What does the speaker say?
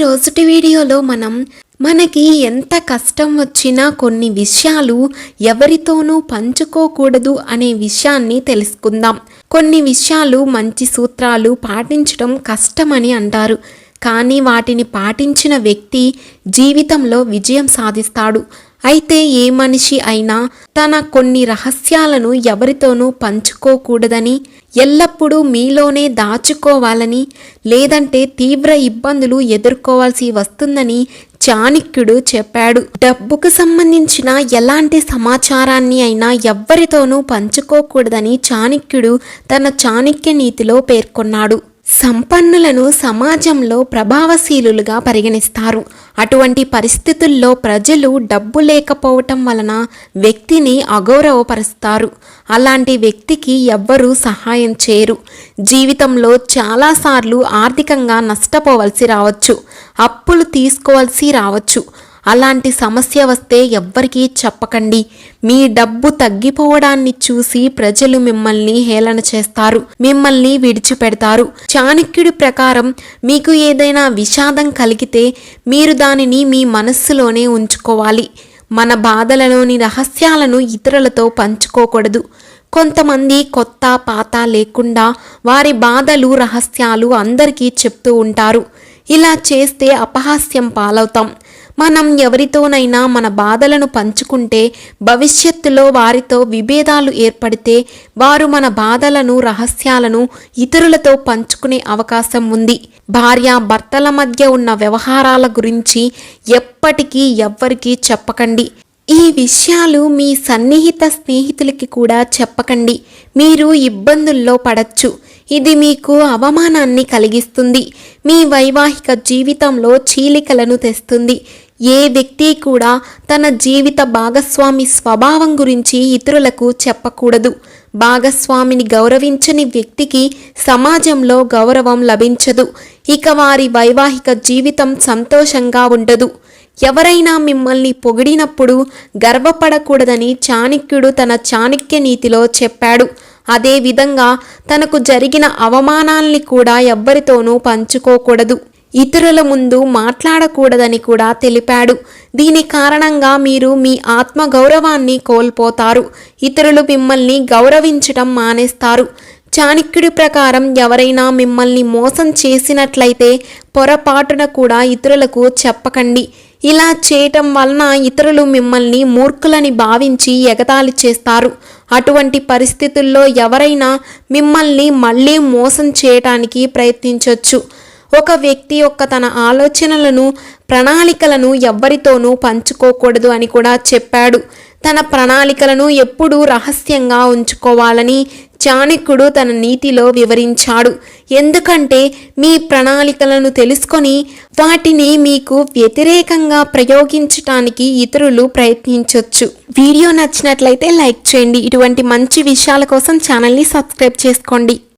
రోజుటి వీడియోలో మనం మనకి ఎంత కష్టం వచ్చినా కొన్ని విషయాలు ఎవరితోనూ పంచుకోకూడదు అనే విషయాన్ని తెలుసుకుందాం. కొన్ని విషయాలు మంచి సూత్రాలు పాటించడం కష్టమని అంటారు. కానీ వాటిని పాటించిన వ్యక్తి జీవితంలో విజయం సాధిస్తాడు. అయితే ఏ మనిషి అయినా తన కొన్ని రహస్యాలను ఎవరితోనూ పంచుకోకూడదని ఎల్లప్పుడూ మీలోనే దాచుకోవాలని లేదంటే తీవ్ర ఇబ్బందులు ఎదుర్కోవాల్సి వస్తుందని చాణిక్యుడు చెప్పాడు. డబ్బుకు సంబంధించిన ఎలాంటి సమాచారాన్ని అయినా ఎవ్వరితోనూ పంచుకోకూడదని చాణిక్యుడు తన చాణిక్య నీతిలో పేర్కొన్నాడు. సంపన్నులను సమాజంలో ప్రభావశీలులుగా పరిగణిస్తారు. అటువంటి పరిస్థితుల్లో ప్రజలు డబ్బు లేకపోవటం వలన వ్యక్తిని అగౌరవపరుస్తారు. అలాంటి వ్యక్తికి ఎవ్వరూ సహాయం చేయరు. జీవితంలో చాలాసార్లు ఆర్థికంగా నష్టపోవలసి రావచ్చు. అప్పులు తీసుకోవాల్సి రావచ్చు. అలాంటి సమస్య వస్తే ఎవ్వరికీ చెప్పకండి. మీ డబ్బు తగ్గిపోవడాన్ని చూసి ప్రజలు మిమ్మల్ని హేళన చేస్తారు. మిమ్మల్ని విడిచిపెడతారు. చాణక్యుడి ప్రకారం మీకు ఏదైనా విషాదం కలిగితే మీరు దానిని మీ మనస్సులోనే ఉంచుకోవాలి. మన బాధలలోని రహస్యాలను ఇతరులతో పంచుకోకూడదు. కొంతమంది కొత్త పాత లేకుండా వారి బాధలు రహస్యాలు అందరికీ చెప్తూ ఉంటారు. ఇలా చేస్తే అపహాస్యం పాలవుతాం. మనం ఎవరితోనైనా మన బాధలను పంచుకుంటే భవిష్యత్తులో వారితో విభేదాలు ఏర్పడితే వారు మన బాధలను రహస్యాలను ఇతరులతో పంచుకునే అవకాశం ఉంది. భార్య భర్తల మధ్య ఉన్న వ్యవహారాల గురించి ఎప్పటికీ ఎవ్వరికీ చెప్పకండి. ఈ విషయాలు మీ సన్నిహిత స్నేహితులకి కూడా చెప్పకండి. మీరు ఇబ్బందుల్లో పడచ్చు. ఇది మీకు అవమానాన్ని కలిగిస్తుంది. మీ వైవాహిక జీవితంలో చీలికలను తెస్తుంది. ఏ వ్యక్తి కూడా తన జీవిత భాగస్వామి స్వభావం గురించి ఇతరులకు చెప్పకూడదు. భాగస్వామిని గౌరవించని వ్యక్తికి సమాజంలో గౌరవం లభించదు. ఇక వారి వైవాహిక జీవితం సంతోషంగా ఉండదు. ఎవరైనా మిమ్మల్ని పొగిడినప్పుడు గర్వపడకూడదని చాణక్యుడు తన చాణక్య నీతిలో చెప్పాడు. అదేవిధంగా తనకు జరిగిన అవమానాల్ని కూడా ఎవ్వరితోనూ పంచుకోకూడదు. ఇతరుల ముందు మాట్లాడకూడదని కూడా తెలిపాడు. దీని కారణంగా మీరు మీ ఆత్మగౌరవాన్ని కోల్పోతారు. ఇతరులు మిమ్మల్ని గౌరవించటం మానేస్తారు. చాణక్యుడి ప్రకారం ఎవరైనా మిమ్మల్ని మోసం చేసినట్లయితే పొరపాటున కూడా ఇతరులకు చెప్పకండి. ఇలా చేయటం వలన ఇతరులు మిమ్మల్ని మూర్ఖులని భావించి ఎగతాళి చేస్తారు. అటువంటి పరిస్థితుల్లో ఎవరైనా మిమ్మల్ని మళ్ళీ మోసం చేయటానికి ప్రయత్నించవచ్చు ఒక వ్యక్తి యొక్క తన ఆలోచనలను ప్రణాళికలను ఎవ్వరితోనూ పంచుకోకూడదు అని కూడా చెప్పాడు. తన ప్రణాళికలను ఎప్పుడూ రహస్యంగా ఉంచుకోవాలని చాణక్యుడు తన నీతిలో వివరించాడు. ఎందుకంటే మీ ప్రణాళికలను తెలుసుకొని వాటిని మీకు వ్యతిరేకంగా ప్రయోగించటానికి ఇతరులు ప్రయత్నించవచ్చు వీడియో నచ్చినట్లయితే లైక్ చేయండి. ఇటువంటి మంచి విషయాల కోసం ఛానల్ని సబ్స్క్రైబ్ చేసుకోండి.